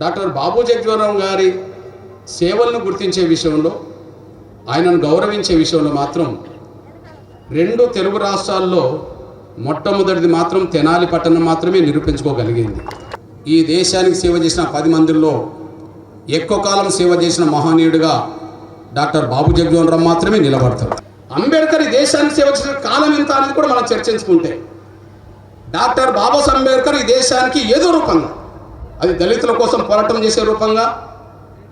Doctor బాబు జగ్జీవనరావు గారి సేవలను గుర్తించే విషయంలో ఆయనను గౌరవించే విషయంలో మాత్రం రెండు తెలుగు రాష్ట్రాల్లో మొట్టమొదటిది మాత్రం తెనాలి పట్టణం మాత్రమే నిరూపించుకోగలిగింది. ఈ దేశానికి సేవ చేసిన పది మందిలో ఎక్కువ కాలం సేవ చేసిన మహనీయుడిగా డాక్టర్ బాబు జగ్జీవన్ మాత్రమే నిలబడతారు. అంబేద్కర్ ఈ దేశానికి సేవ చేసిన కాలం ఎంత అనేది కూడా మనం చర్చించుకుంటే డాక్టర్ బాబాసాహెబ్ అంబేద్కర్ ఈ దేశానికి ఏదో రూపంగా అది దళితుల కోసం పోరాటం చేసే రూపంగా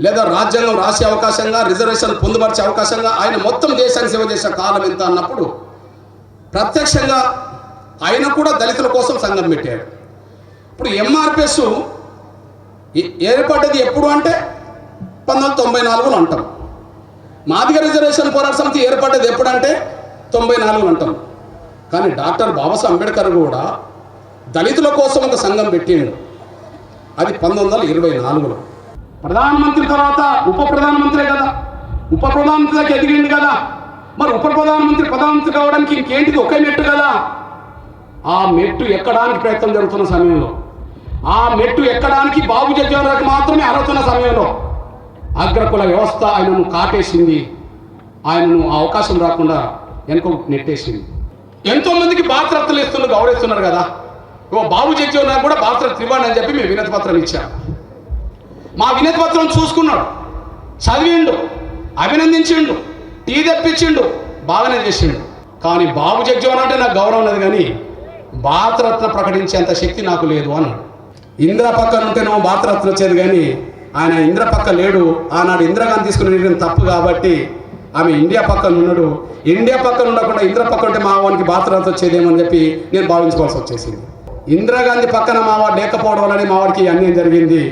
లేదా రాజ్యాంగం రాసే అవకాశంగా రిజర్వేషన్ పొందుపరిచే అవకాశంగా ఆయన మొత్తం దేశానికి సేవ చేసిన కాలం ఎంత అన్నప్పుడు ప్రత్యక్షంగా ఆయన కూడా దళితుల కోసం సంఘం పెట్టాడు. ఇప్పుడు ఎంఆర్పిఎస్ ఏర్పడ్డది ఎప్పుడు అంటే పంతొమ్మిది తొంభై నాలుగులో అంటాం. మాదిగ రిజర్వేషన్ పోరాట సమితి ఏర్పడ్డది ఎప్పుడంటే తొంభై నాలుగులో అంటాం. కానీ డాక్టర్ బాబాసాహెబ్ అంబేద్కర్ కూడా దళితుల కోసం ఒక సంఘం పెట్టిండు. అది పంతొమ్మిది వందల ఇరవై నాలుగులో. ప్రధానమంత్రి తర్వాత ఉప ప్రధానమంత్రే కదా. ఉప ప్రధానమంత్రికి ఎదిగింది కదా. మరి ఉప ప్రధానమంత్రి ప్రధానమంత్రి కావడానికి ఇంకేంటిది? ఒకే మెట్టు కదా. ఆ మెట్టు ఎక్కడానికి ప్రయత్నం జరుగుతున్న సమయంలో. ఆ మెట్టు ఎక్కడానికి బాబు జగ్జీవనరావుకి మాత్రమే అర్హతున్న సమయంలో. అగ్రకుల వ్యవస్థ ఆయనను కాటేసింది. ఆయనను ఆ అవకాశం రాకుండా వెనుక నెట్టేసింది. ఎంతో మందికి బాధ్యతలు ఇస్తున్నారు గౌరవిస్తున్నారు కదా. ఓ బాబు జగ్జీవనరావు కూడా బాధ్యతలు ఇవ్వండి అని చెప్పి మేము వినతి పత్రం ఇచ్చాం మా వినతి పత్రం చూసుకున్నాడు. చదివిండు అభినందించిండు టీ తెప్పించిండు బాగానే చేసిండు. కానీ బాబు జగ్జీవన్ అంటే నాకు గౌరవం లేదు కానీ భారతరత్న ప్రకటించేంత శక్తి నాకు లేదు అన్నాడు. ఇంద్ర పక్కన ఉంటేనేమో భారతరత్న వచ్చేది కానీ ఆయన ఇంద్ర పక్క లేడు. ఆనాడు ఇంద్రగాంధీ తీసుకుని నిర్ణయం తప్పు కాబట్టి ఆమె ఇండియా పక్కన ఉన్నాడు. ఇండియా పక్కన ఉండకుండా ఇంద్ర పక్కన ఉంటే మా వానికి భారతరత్న వచ్చేదేమో అని చెప్పి నేను భావించుకోవాల్సి వచ్చేసింది. ఇందిరాగాంధీ పక్కన మావాడు లేకపోవడం వల్లనే మావాడికి అన్యాయం జరిగింది.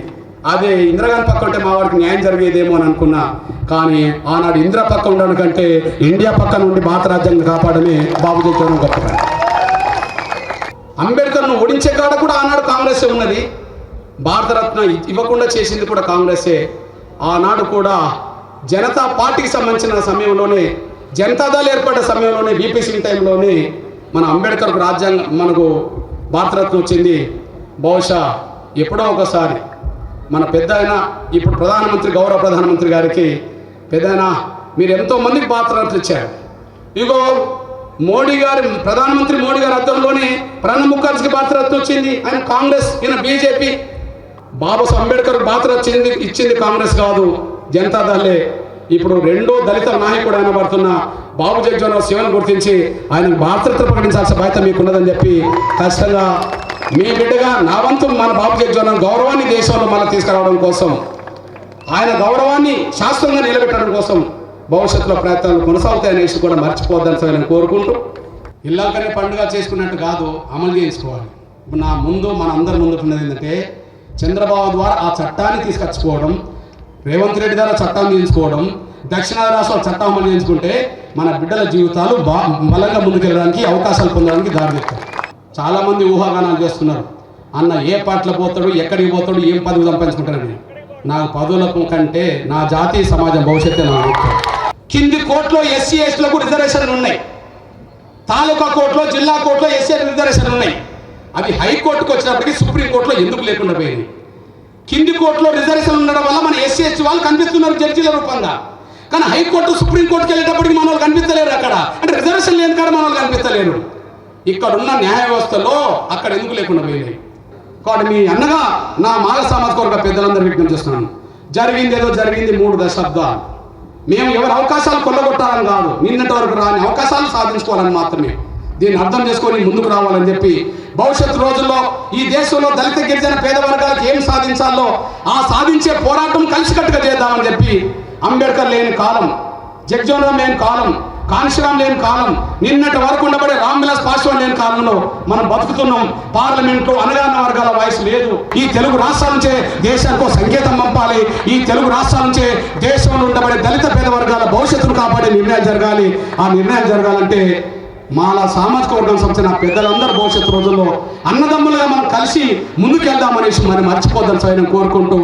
అదే ఇందిరాగాంధీ పక్క ఉంటే మావాడికి న్యాయం జరిగేదేమో అని అనుకున్నా. కానీ ఆనాడు ఇందిరా పక్క ఉండడం కంటే ఇండియా పక్క నుండి భారత రాజ్యాన్ని కాపాడమే బాబు చేయడం గొప్ప అంబేద్కర్ను ఓడించే కాడ కూడా ఆనాడు కాంగ్రెస్సే ఉన్నది. భారతరత్న ఇవ్వకుండా చేసింది కూడా కాంగ్రెసే. ఆనాడు కూడా జనతా పార్టీకి సంబంధించిన సమయంలోనే జనతాదళ ఏర్పడ్డ సమయంలోనే బీపీ సింగ్ టైంలోనే మన అంబేద్కర్కు రాజ్యాంగం మనకు భారతరత్న వచ్చింది బహుశా ఎప్పుడో ఒకసారి మన పెద్ద ఆయన ఇప్పుడు ప్రధానమంత్రి గౌరవ ప్రధానమంత్రి గారికి పెద్ద మీరు ఎంతోమందికి భారతరత్న ఇచ్చారు. ఇగో మోడీ గారి ప్రధానమంత్రి మోడీ గారి అర్థంలోనే ప్రణబ్ ముఖర్జీకి భారతరత్న వచ్చింది. ఆయన కాంగ్రెస్ ఈయన బీజేపీ. బాబాసాహెబ్ అంబేద్కర్ భారతరత్న ఇచ్చింది ఇచ్చింది కాంగ్రెస్ కాదు. జనతాదళే ఇప్పుడు రెండో దళిత నాయకుడు అనబడుతున్న బాబు జగ్జీవన్ శివను గుర్తించి ఆయన భారతరత్న ప్రకటించాల్సిన బాధ్యత మీకున్నదని చెప్పి ఖచ్చితంగా మీ బిడ్డగా నా వంతు మన బాబు జగ్జీవన్ గౌరవాన్ని దేశంలో మళ్ళీ తీసుకురావడం కోసం ఆయన గౌరవాన్ని శాశ్వతంగా నిలబెట్టడం కోసం భవిష్యత్తులో ప్రయత్నాలు కొనసాగుతాయనేసి కూడా మర్చిపోద్దని నేను కోరుకుంటూ ఇల్లాకనే పండుగ చేసుకున్నట్టు కాదు అమలు చేసుకోవాలి ఇప్పుడు నా ముందు మన అందరి ముందు ఉన్నది ఏంటంటే చంద్రబాబు ద్వారా ఆ చట్టాన్ని తీసుకొచ్చుకోవడం రేవంత్ రెడ్డి ద్వారా చట్టాన్ని తీసుకోవడం దక్షిణాది రాష్ట్రాలు చట్టం అమలు చేసుకుంటే మన బిడ్డల జీవితాలు బా బలంగా ముందుకెళ్ళడానికి అవకాశాలు పొందడానికి దారితీస్తాయి చాలామంది ఊహాగానాలు చేస్తున్నారు. అన్న ఏ పాటలు పోతాడు ఎక్కడికి పోతాడు ఏం పదవి సంపాదించుకుంటాడని నా పదవులకు కంటే నా జాతీయ సమాజం భవిష్యత్తు నా ముఖ్యం. కింది కోర్టులో ఎస్సీ ఎస్టీలకు రిజర్వేషన్లు ఉన్నాయి. తాలూకా కోర్టులో జిల్లా కోర్టులో ఎస్సీ రిజర్వేషన్లు ఉన్నాయి. అవి హైకోర్టుకు వచ్చినప్పటికీ సుప్రీంకోర్టులో ఎందుకు లేకుండా పోయింది? కింది కోర్టులో రిజర్వేషన్ ఉండడం వల్ల మన ఎస్సీ ఎస్టీ వాళ్ళు కనిపిస్తున్నారు జడ్జీల రూపంగా. కానీ హైకోర్టు సుప్రీంకోర్టుకి వెళ్ళేటప్పటికి మన వాళ్ళు కనిపించలేరు అక్కడ. అంటే రిజర్వేషన్ లేని కాడ మన వాళ్ళు కనిపించలేరు ఇక్కడ ఉన్న న్యాయ వ్యవస్థలో అక్కడ ఎందుకు లేకుండా పోయినాయి? కాబట్టి మీ అన్నగా నా మాల సామాజిక వర్గ పెద్దలందరూ విజ్ఞప్తి చేస్తున్నాను. జరిగింది ఏదో జరిగింది మూడు దశాబ్దాలు. మేము ఎవరి అవకాశాలు కొల్లగొట్టాలని కాదు నిన్నటి వరకు రాని అవకాశాలు సాధించుకోవాలని మాత్రమే. దీన్ని అర్థం చేసుకొని ముందుకు రావాలని చెప్పి భవిష్యత్ రోజుల్లో ఈ దేశంలో దళిత గిరిజన పేద వర్గాలకు ఏం సాధించాలో ఆ సాధించే పోరాటం కలిసికట్టుగా చేద్దామని చెప్పి అంబేద్కర్ లేని కాలం జగ్జోనరాం లేని కాలం కాంశీరామ్ లేని కాలం నిన్నటి వరకు ఉండబడే రామ్విలాస్ పాశ్వాన్ లేని కాలంలో మనం బతుకుతున్నాం. పార్లమెంట్లో అనగాన వర్గాల వాయిస్ లేదు. ఈ తెలుగు రాష్ట్రాల నుంచే దేశానికి ఒక సంకేతం పంపాలి. ఈ తెలుగు రాష్ట్రాల నుంచే దేశంలో ఉండబడే దళిత పేద వర్గాల భవిష్యత్తును కాపాడే నిర్ణయాలు జరగాలి. ఆ నిర్ణయాలు జరగాలంటే మాలా సామాజిక వర్గం సంబంధించిన పెద్దలందరూ భవిష్యత్తు రోజుల్లో అన్నదమ్ములుగా మనం కలిసి ముందుకెళ్దామనేసి మరి మర్చిపోద్దాం సార్ కోరుకుంటూ